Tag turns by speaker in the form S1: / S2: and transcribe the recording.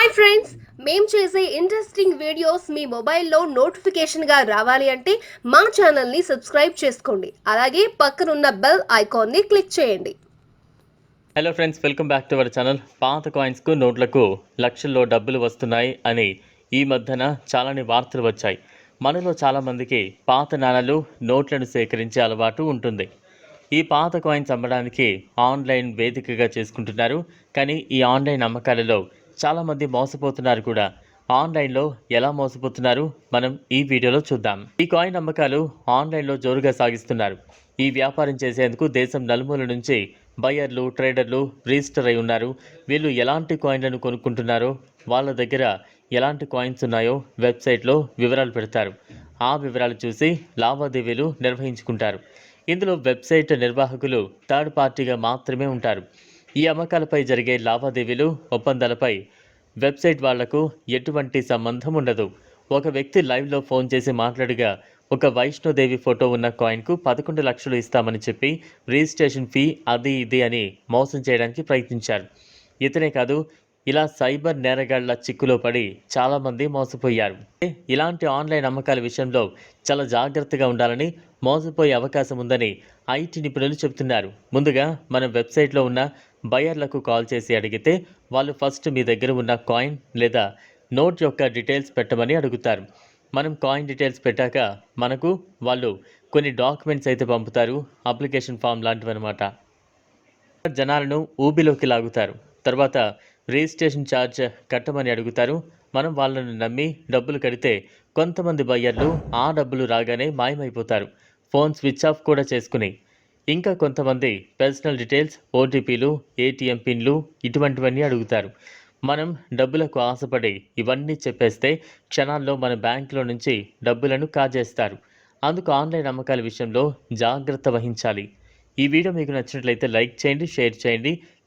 S1: Hi friends మేము చేసే interesting videos మీ మొబైల్లో నోటిఫికేషన్గా రావాలి అంటే మా ఛానల్ని సబ్స్క్రైబ్ చేసుకోండి. అలాగే పక్కనున్న బెల్ ఐకాన్ని క్లిక్ చేయండి.
S2: Hello friends welcome back to our channel పాత కాయిన్స్కు నోట్లకు లక్షల్లో డబ్బులు వస్తున్నాయి అని ఈ మధ్యన చాలానే వార్తలు వచ్చాయి. మనలో చాలామందికి పాత నాణాలు నోట్లను సేకరించే అలవాటు ఉంటుంది. ఈ పాత కాయిన్స్ అమ్మడానికి ఆన్లైన్ వేదికగా చేసుకుంటున్నారు. కానీ ఈ ఆన్లైన్ అమ్మకాలలో చాలామంది మోసపోతున్నారు కూడా. ఆన్లైన్లో ఎలా మోసపోతున్నారు? మనం ఈ వీడియోలో చూద్దాం. ఈ కాయిన్ అమ్మకాలు ఆన్లైన్లో జోరుగా సాగిస్తున్నారు. ఈ వ్యాపారం చేసేందుకు దేశం నలుమూల నుంచి బయర్లు ట్రేడర్లు రిజిస్టర్ అయి ఉన్నారు. వీళ్ళు ఎలాంటి కాయిన్లను కొనుక్కుంటున్నారో వాళ్ళ దగ్గర ఎలాంటి కాయిన్స్ ఉన్నాయో వెబ్సైట్లో వివరాలు పెడతారు. ఆ వివరాలు చూసి లావాదేవీలు నిర్వహించుకుంటారు. ఇందులో వెబ్సైట్ నిర్వాహకులు థర్డ్ పార్టీగా మాత్రమే ఉంటారు. ఈ అమ్మకాలపై జరిగే లావాదేవీలు ఒప్పందాలపై వెబ్సైట్ వాళ్ళకు ఎటువంటి సంబంధం ఉండదు. ఒక వ్యక్తి లైవ్లో ఫోన్ చేసి మాట్లాడగా ఒక వైష్ణోదేవి ఫోటో ఉన్న కాయిన్కు పదకొండు లక్షలు ఇస్తామని చెప్పి రిజిస్ట్రేషన్ ఫీ అది ఇది అని మోసం చేయడానికి ప్రయత్నించారు. ఇతనే కాదు ఇలా సైబర్ నేరగాళ్ళ చిక్కులో పడి చాలామంది మోసపోయారు. ఇలాంటి ఆన్లైన్ అమ్మకాల విషయంలో చాలా జాగ్రత్తగా ఉండాలని మోసపోయే అవకాశం ఉందని ఐటీ నిపుణులు చెబుతున్నారు. ముందుగా మన వెబ్సైట్లో ఉన్న బయర్లకు కాల్ చేసి అడిగితే వాళ్ళు ఫస్ట్ మీ దగ్గర ఉన్న కాయిన్ లేదా నోట్ యొక్క డీటెయిల్స్ పెట్టమని అడుగుతారు. మనం కాయిన్ డీటెయిల్స్ పెట్టాక మనకు వాళ్ళు కొన్ని డాక్యుమెంట్స్ అయితే పంపుతారు. అప్లికేషన్ ఫామ్ లాంటివన్నమాట. జనాలను ఊబిలోకి లాగుతారు. తర్వాత రిజిస్ట్రేషన్ ఛార్జ్ కట్టమని అడుగుతారు. మనం వాళ్ళను నమ్మి డబ్బులు కడితే కొంతమంది బయ్యర్లు ఆ డబ్బులు రాగానే మాయమైపోతారు. ఫోన్ స్విచ్ ఆఫ్ కూడా చేసుకుని. ఇంకా కొంతమంది పర్సనల్ డీటెయిల్స్ ఓటీపీలు ఏటీఎం పిన్లు ఇటువంటివన్నీ అడుగుతారు. మనం డబ్బులకు ఆశపడి ఇవన్నీ చెప్పేస్తే క్షణాల్లో మన బ్యాంకులో నుంచి డబ్బులను కాజేస్తారు. అందుకు ఆన్లైన్ అమ్మకాల విషయంలో జాగ్రత్త వహించాలి. ఈ వీడియో మీకు నచ్చినట్లయితే లైక్ చేయండి షేర్ చేయండి.